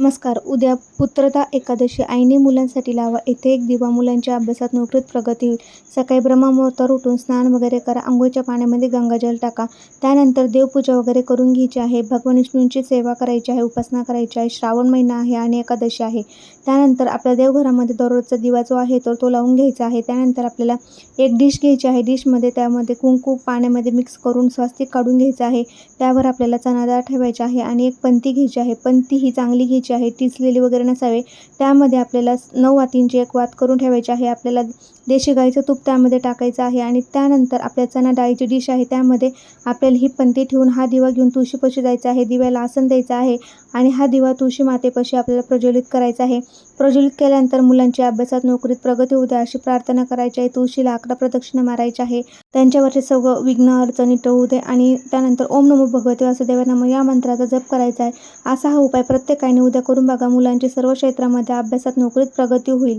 नमस्कार. उद्या पुत्रता एकादशी. आईने मुलांसाठी लावा. येथे एक दिवा. मुलांच्या अभ्यासात नोकरीत प्रगती होईल. सकाळी ब्रह्ममुहूर्तावर उठून स्नान वगैरे करा. आंघोळीच्या पाण्यामध्ये गंगाजल टाका. त्यानंतर देवपूजा वगैरे करून घ्यायची आहे. भगवान विष्णूंची सेवा करायची आहे. उपासना करायची आहे. श्रावण महिना आहे आणि एकादशी आहे. त्यानंतर आपल्या देवघरामध्ये दररोजचा दिवा जो आहे तर तो लावून घ्यायचा आहे. त्यानंतर आपल्याला एक डिश घ्यायची आहे. डिशमध्ये त्यामध्ये कुंकू पाण्यामध्ये मिक्स करून स्वास्तिक काढून घ्यायचं आहे. त्यावर आपल्याला चणादाळ ठेवायचा ठेवायची आहे आणि एक पंती घ्यायची आहे. पंती ही चांगली घ्यायची आहे टिचलेली वगैरे नसावे. त्यामध्ये आपल्याला नऊ वातींची एक वात करून ठेवायची आहे आपल्याला देशी गाईचं तूप त्यामध्ये टाकायचं आहे आणि त्यानंतर आपल्या चणा डाळीची डिश आहे त्यामध्ये आपल्याला ही पंती ठेवून हा दिवा घेऊन तुळशीपाशी जायचं आहे दिव्याला आसन द्यायचं आहे आणि हा दिवा तुळशी मातेपाशी आपल्याला प्रज्वलित करायचा आहे. प्रज्वलित केल्यानंतर मुलांच्या अभ्यासात नोकरीत प्रगती होऊ द्या अशी प्रार्थना करायची आहे तुळशीला अकरा प्रदक्षिणा मारायची आहे. त्यांच्यावरचे सगळं विघ्न अडचणी टळू दे आणि त्यानंतर ओम नमो भगवते वासुदेवा नम या मंत्राचा जप करायचा आहे. असा हा उपाय प्रत्येकाने उद्या करून बघा मुलांची सर्व क्षेत्रामध्ये अभ्यासात नोकरीत प्रगती होईल.